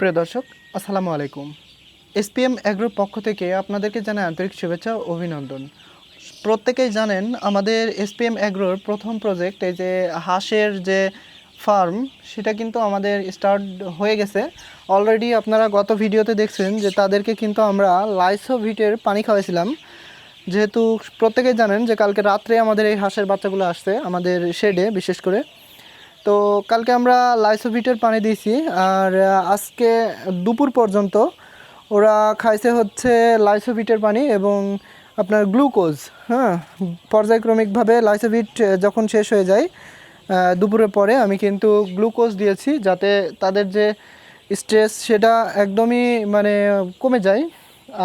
প্রিয় দর্শক, আসসালামু আলাইকুম। এসপিএম অ্যাগ্রোর পক্ষ থেকে আপনাদেরকে জানাই আন্তরিক শুভেচ্ছা অভিনন্দন। প্রত্যেকেই জানেন, আমাদের এসপিএম অ্যাগ্রোর প্রথম প্রজেক্ট এই যে হাঁসের যে ফার্ম সেটা কিন্তু আমাদের স্টার্ট হয়ে গেছে। অলরেডি আপনারা গত ভিডিওতে দেখছেন যে তাদেরকে কিন্তু আমরা লাইসোভিটের পানি খাওয়াইছিলাম। যেহেতু প্রত্যেকেই জানেন যে কালকে রাত্রে আমাদের এই হাঁসের বাচ্চাগুলো আসছে আমাদের শেডে বিশেষ করে। তো কালকে আমরা লাইসোভিটের পানি দিয়েছি আর আজকে দুপুর পর্যন্ত ওরা খাইছে হচ্ছে লাইসোভিটের পানি এবং আপনার গ্লুকোজ হ্যাঁ পর্যায়ক্রমিকভাবে লাইসোভিট যখন শেষ হয়ে যায় দুপুরের পরে আমি কিন্তু গ্লুকোজ দিয়েছি যাতে তাদের যে স্ট্রেস সেটা একদমই মানে কমে যায়।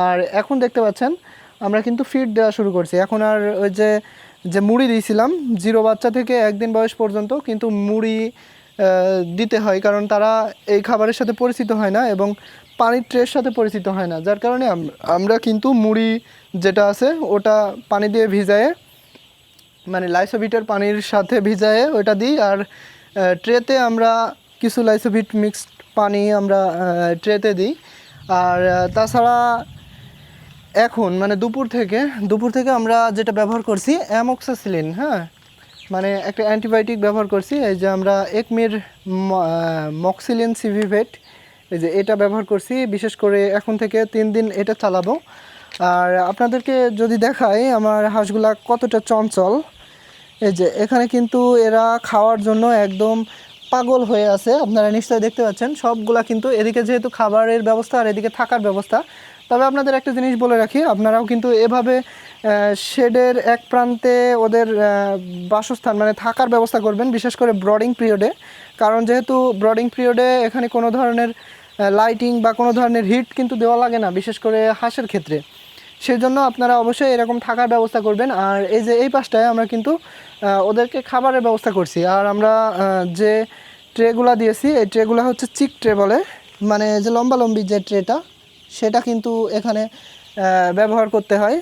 আর এখন দেখতে পাচ্ছেন, আমরা কিন্তু ফিড দেওয়া শুরু করছি। এখন আর ওই যে যে মুড়ি দিয়েছিলাম, জিরো বাচ্চা থেকে একদিন বয়স পর্যন্ত কিন্তু মুড়ি দিতে হয়, কারণ তারা এই খাবারের সাথে পরিচিত হয় না এবং পানির ট্রের সাথে পরিচিত হয় না। যার কারণে আমরা কিন্তু মুড়ি যেটা আছে, ওটা পানি দিয়ে ভিজায়ে মানে লাইসোভিটের পানির সাথে ভিজায়ে ওটা দিই আর ট্রেতে আমরা কিছু লাইসোভিট মিক্সড পানি আমরা ট্রেতে দিই। আর তাছাড়া এখন মানে দুপুর থেকে দুপুর থেকে আমরা যেটা ব্যবহার করছি, অ্যামক্সাসিলিন হ্যাঁ? মানে একটা অ্যান্টিবায়োটিক ব্যবহার করছি, এই যে আমরা একমির মক্সিলিন সিভিভেট, এই যে এটা ব্যবহার করছি, বিশেষ করে এখন থেকে তিন দিন এটা চালাবো। আর আপনাদেরকে যদি দেখাই, আমার হাঁসগুলা কতটা চঞ্চল। এই যে এখানে কিন্তু এরা খাওয়ার জন্য একদম পাগল হয়ে আছে, আপনারা নিশ্চয়ই দেখতে পাচ্ছেন। সবগুলা কিন্তু এদিকে যেহেতু খাবারের ব্যবস্থা আর এদিকে থাকার ব্যবস্থা, তবে আপনাদের একটা জিনিস বলে রাখি, আপনারাও কিন্তু এভাবে শেডের এক প্রান্তে ওদের বাসস্থান মানে থাকার ব্যবস্থা করবেন, বিশেষ করে ব্রডিং পিরিয়ডে। কারণ যেহেতু ব্রডিং পিরিয়ডে এখানে কোনো ধরনের লাইটিং বা কোনো ধরনের হিট কিন্তু দেওয়া লাগে না, বিশেষ করে হাঁসের ক্ষেত্রে। সেই জন্য আপনারা অবশ্যই এরকম থাকার ব্যবস্থা করবেন। আর এই যে এই পাশটায় আমরা কিন্তু ওদেরকে খাবারের ব্যবস্থা করছি। আর আমরা যে ট্রেগুলা দিয়েছি, এই ট্রেগুলো হচ্ছে চিক ট্রে বলে। মানে যে লম্বা লম্বি যে ট্রেটা, সেটা কিন্তু এখানে ব্যবহার করতে হয়।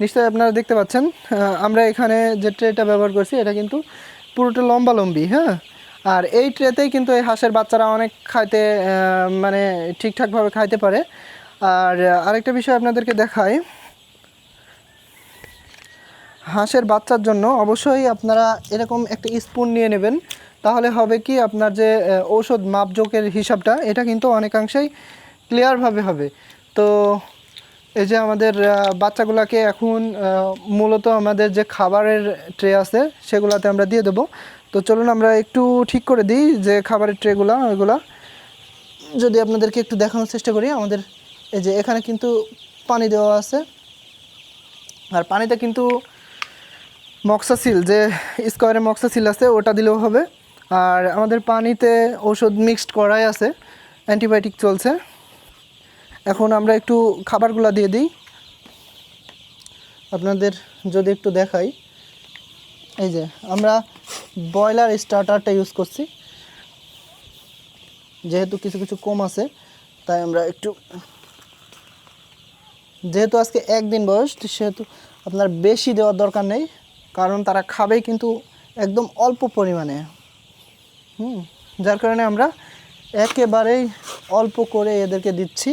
নিশ্চয়ই আপনারা দেখতে পাচ্ছেন আমরা এখানে যে ট্রেটা ব্যবহার করছি, এটা কিন্তু পুরোটা লম্বা লম্বি হ্যাঁ? আর এই ট্রেতেই কিন্তু এই হাঁসের বাচ্চারা অনেক খাইতে মানে ঠিকঠাকভাবে খাইতে পারে। আর আরেকটা বিষয় আপনাদেরকে দেখাই। হাঁসের বাচ্চার জন্য অবশ্যই আপনারা এরকম একটা স্পুন নিয়ে নেবেন। তাহলে হবে কি আপনার যে ঔষধ মাপজোকের হিসাবটা, এটা কিন্তু অনেকাংশেই ক্লিয়ারভাবে হবে। তো এই যে আমাদের বাচ্চাগুলোকে এখন মূলত আমাদের যে খাবারের ট্রে আছে, সেগুলাতে আমরা দিয়ে দেবো। তো চলুন আমরা একটু ঠিক করে দিই যে খাবারের ট্রেগুলো ওইগুলা। যদি আপনাদেরকে একটু দেখানোর চেষ্টা করি, আমাদের এই যে এখানে কিন্তু পানি দেওয়া আছে। আর পানিতে কিন্তু মক্সাসিল, যে স্কোয়ারে মক্সাসিল আছে, ওটা দিলেও হবে। আর আমাদের পানিতে ওষুধ মিক্সড করাই আছে। অ্যান্টিবায়োটিক চলছে। এখন আমরা একটু খাবারগুলো দিয়ে দিই। আপনাদের যদি একটু দেখাই। এই যে আমরা ব্রয়লার স্টার্টারটা ইউজ করছি। যেহেতু কিছু কিছু কম আছে, তাই আমরা একটু যেহেতু আজকে একদিন বয়স সেহেতু আপনার বেশি দেওয়ার দরকার নেই। কারণ তারা খাবেই কিন্তু একদম অল্প পরিমাণে। হুম, যার কারণে আমরা একেবারেই অল্প করে এদেরকে দিচ্ছি।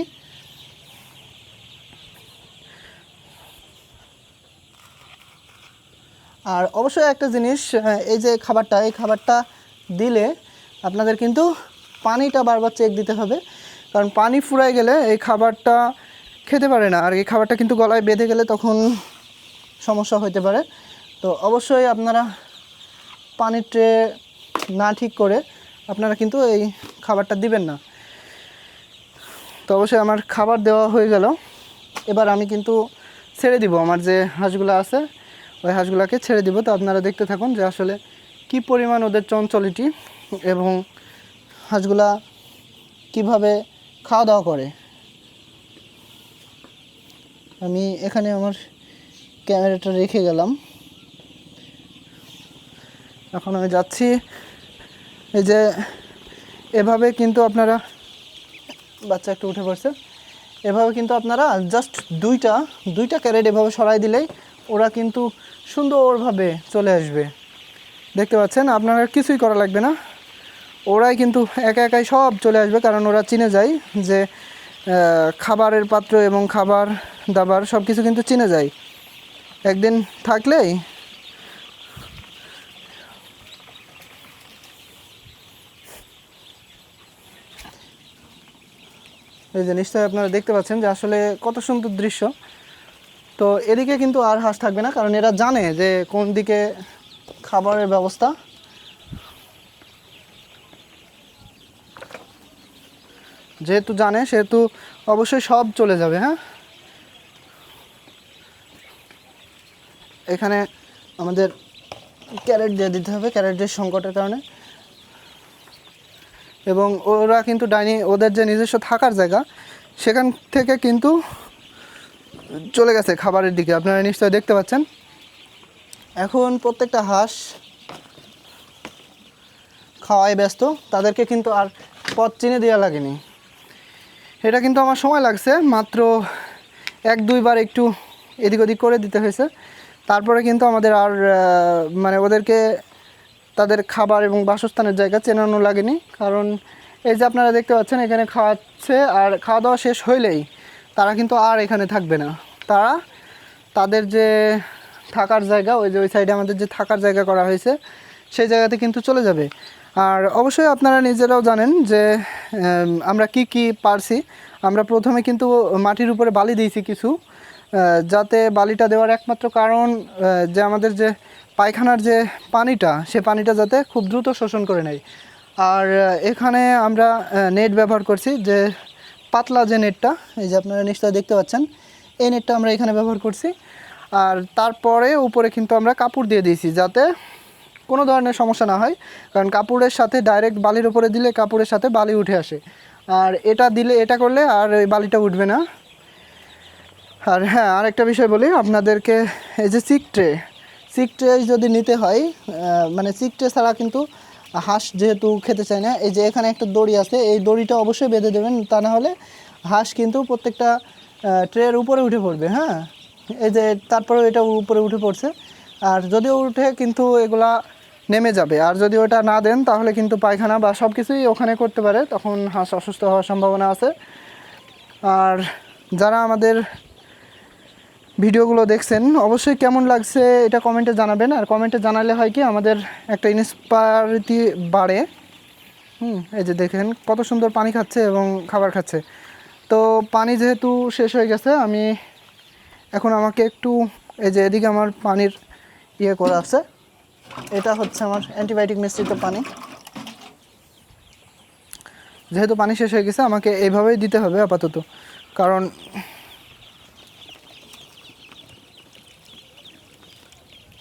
আর অবশ্যই একটা জিনিস এই যে খাবারটা, এই খাবারটা দিলে আপনাদের কিন্তু পানিটা বারবার চেক দিতে হবে। কারণ পানি ফুরাই গেলে এই খাবারটা খেতে পারে না। আর এই খাবারটা কিন্তু গলায় বেঁধে গেলে তখন সমস্যা হতে পারে। তো অবশ্যই আপনারা পানির ট্রে না ঠিক করে আপনারা কিন্তু এই খাবারটা দিবেন না। তো অবশ্যই আমার খাবার দেওয়া হয়ে গেল। এবার আমি কিন্তু ছেড়ে দিব। আমার যে হাঁসগুলো আছে, ওই হাঁসগুলোকে ছেড়ে দিব। তো আপনারা দেখতে থাকুন যে আসলে কি পরিমাণ ওদের চঞ্চলিটি এবং হাঁসগুলা কীভাবে খাওয়া দাওয়া করে। আমি এখানে আমার ক্যামেরাটা রেখে গেলাম। এখন আমি যাচ্ছি। এই যে, এভাবে কিন্তু আপনারা, বাচ্চা একটু উঠে পড়ছে। এভাবে কিন্তু আপনারা জাস্ট দুইটা দুইটা ক্যারেট এভাবে সরাই দিলেই ওরা কিন্তু সুন্দরভাবে চলে আসবে। দেখতে পাচ্ছেন, আপনারা কিছুই করা লাগবে না। ওরাই কিন্তু একা একাই সব চলে আসবে, কারণ ওরা চিনে যায় যে খাবারের পাত্র এবং খাবার দাবার সব কিছু কিন্তু চিনে যায়। একদিন থাকলেই এই যে নিশ্চয়ই আপনারা দেখতে পাচ্ছেন যে আসলে কত সুন্দর দৃশ্য। তো এদিকে কিন্তু আর হাঁস থাকবে না, কারণ এরা জানে যে কোন দিকে খাবারের ব্যবস্থা। যেহেতু জানে, সেহেতু অবশ্যই সব চলে যাবে হ্যাঁ? এখানে আমাদের ক্যারেট দিয়ে দিতে হবে, ক্যারেটের সংকটের কারণে। এবং ওরা কিন্তু ডাইনিং, ওদের যে নিজস্ব থাকার জায়গা, সেখান থেকে কিন্তু চলে গেছে খাবারের দিকে। আপনারা নিশ্চয়ই দেখতে পাচ্ছেন। এখন প্রত্যেকটা হাঁস খাওয়ায় ব্যস্ত। তাদেরকে কিন্তু আর পথ চিনে দেওয়া লাগেনি। এটা কিন্তু আমার সময় লাগছে। মাত্র এক দুইবার একটু এদিক ওদিক করে দিতে হয়েছে। তারপরে কিন্তু আমাদের আর মানে ওদেরকে তাদের খাবার এবং বাসস্থানের জায়গা চেনানো লাগেনি। কারণ এই যে আপনারা দেখতে পাচ্ছেন, এখানে খাওয়াচ্ছে আর খাওয়া দাওয়া শেষ হইলেই তারা কিন্তু আর এখানে থাকবে না। তারা তাদের যে থাকার জায়গা, ওই যে ওই সাইডে আমাদের যে থাকার জায়গা করা হয়েছে, সেই জায়গাতে কিন্তু চলে যাবে। আর অবশ্যই আপনারা নিজেরাও জানেন যে আমরা কি কি পারছি। আমরা প্রথমে কিন্তু মাটির উপরে বালি দিয়েছি কিছু। যাতে বালিটা দেওয়ার একমাত্র কারণ যে আমাদের যে পায়খানার যে পানিটা, সে পানিটা যাতে খুব দ্রুত শোষণ করে নেয়। আর এখানে আমরা নেট ব্যবহার করছি যে পাতলা যে নেটটা এই যে আপনারা নিশ্চয়ই দেখতে পাচ্ছেন, এই নেটটা আমরা এখানে ব্যবহার করছি। আর তারপরে উপরে কিন্তু আমরা কাপড় দিয়ে দিয়েছি যাতে কোনো ধরনের সমস্যা না হয়, কারণ কাপড়ের সাথে ডাইরেক্ট বালির উপরে দিলে কাপড়ের সাথে বালি উঠে আসে। আর এটা দিলে, এটা করলে আর এই বালিটা উঠবে না। আর হ্যাঁ আর একটা বিষয় বলি, আপনাদেরকে এই যে সিক ট্রে সিক ট্রে যদি নিতে হয় মানে সিক ট্রে ছাড়া কিন্তু হাঁস যেহেতু খেতে চায় না, এই যে এখানে একটা দড়ি আছে, এই দড়িটা অবশ্যই বেঁধে দেবেন, তা না হলে হাঁস কিন্তু প্রত্যেকটা ট্রের উপরে উঠে পড়বে হ্যাঁ? এই যে তারপরেও এটা উপরে উঠে পড়ছে, আর যদিও উঠে কিন্তু এগুলা নেমে যাবে, আর যদি ওটা না দেন তাহলে কিন্তু পায়খানা বা সব কিছুই ওখানে করতে পারে, তখন হাঁস অসুস্থ হওয়ার সম্ভাবনা আছে। আর যারা আমাদের ভিডিওগুলো দেখছেন, অবশ্যই কেমন লাগছে এটা কমেন্টে জানাবেন। আর কমেন্টে জানালে হয় কি, আমাদের একটা ইন্সপায়ারিটি বাড়ে। হুম, এই যে দেখেন, কত সুন্দর পানি খাচ্ছে এবং খাবার খাচ্ছে। তো পানি যেহেতু শেষ হয়ে গেছে, আমি এখন আমাকে একটু, এই যে এদিকে আমার পানির ইয়ে করা আছে। এটা হচ্ছে আমার অ্যান্টিবায়োটিক মিশ্রিত পানি। যেহেতু পানি শেষ হয়ে গেছে, আমাকে এইভাবেই দিতে হবে আপাতত। কারণ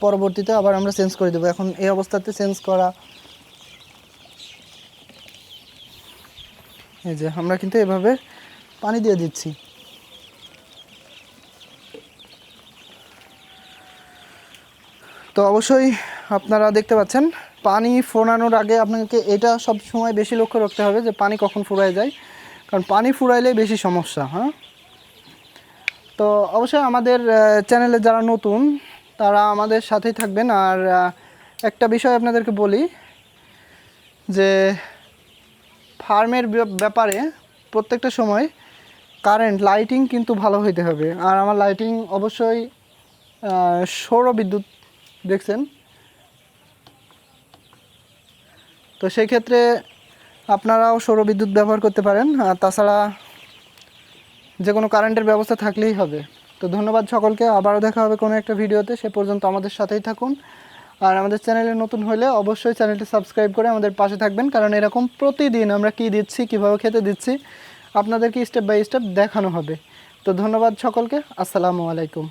পরবর্তীতে আবার আমরা চেঞ্জ করে দেবো। এখন এই অবস্থাতে চেঞ্জ করা। এই যে, আমরা কিন্তু এভাবে পানি দিয়ে দিচ্ছি। তো অবশ্যই আপনারা দেখতে পাচ্ছেন, পানি ফোরানোর আগে আপনাকে এটা সব সময় বেশি লক্ষ্য রাখতে হবে যে পানি কখন ফুরায় যায়। কারণ পানি ফুরাইলে বেশি সমস্যা হ্যাঁ? তো অবশ্যই আমাদের চ্যানেলে যারা নতুন তারা আমাদের সাথেই থাকবেন। আর একটা বিষয় আপনাদেরকে বলি, যে ফার্মের ব্যাপারে প্রত্যেকটা সময় কারেন্ট, লাইটিং কিন্তু ভালো হইতে হবে। আর আমার লাইটিং অবশ্যই সৌর বিদ্যুৎ, দেখছেন? তো সেই ক্ষেত্রে আপনারাও সৌর বিদ্যুৎ ব্যবহার করতে পারেন। আর তাছাড়া যে কোনো কারেন্টের ব্যবস্থা থাকলেই হবে। তো ধন্যবাদ সকলকে, আবারও দেখা হবে কোনো একটা ভিডিওতে, সে পর্যন্ত আমাদের সাথেই থাকুন। আর আমাদের চ্যানেলে নতুন হলে অবশ্যই চ্যানেলটি সাবস্ক্রাইব করে আমাদের পাশে থাকবেন, কারণ এরকম প্রতিদিন আমরা কি দিচ্ছি, কীভাবে খেতে দিচ্ছি, আপনাদেরকে স্টেপ বাই স্টেপ দেখানো হবে। তো ধন্যবাদ সকলকে, আসসালামু আলাইকুম।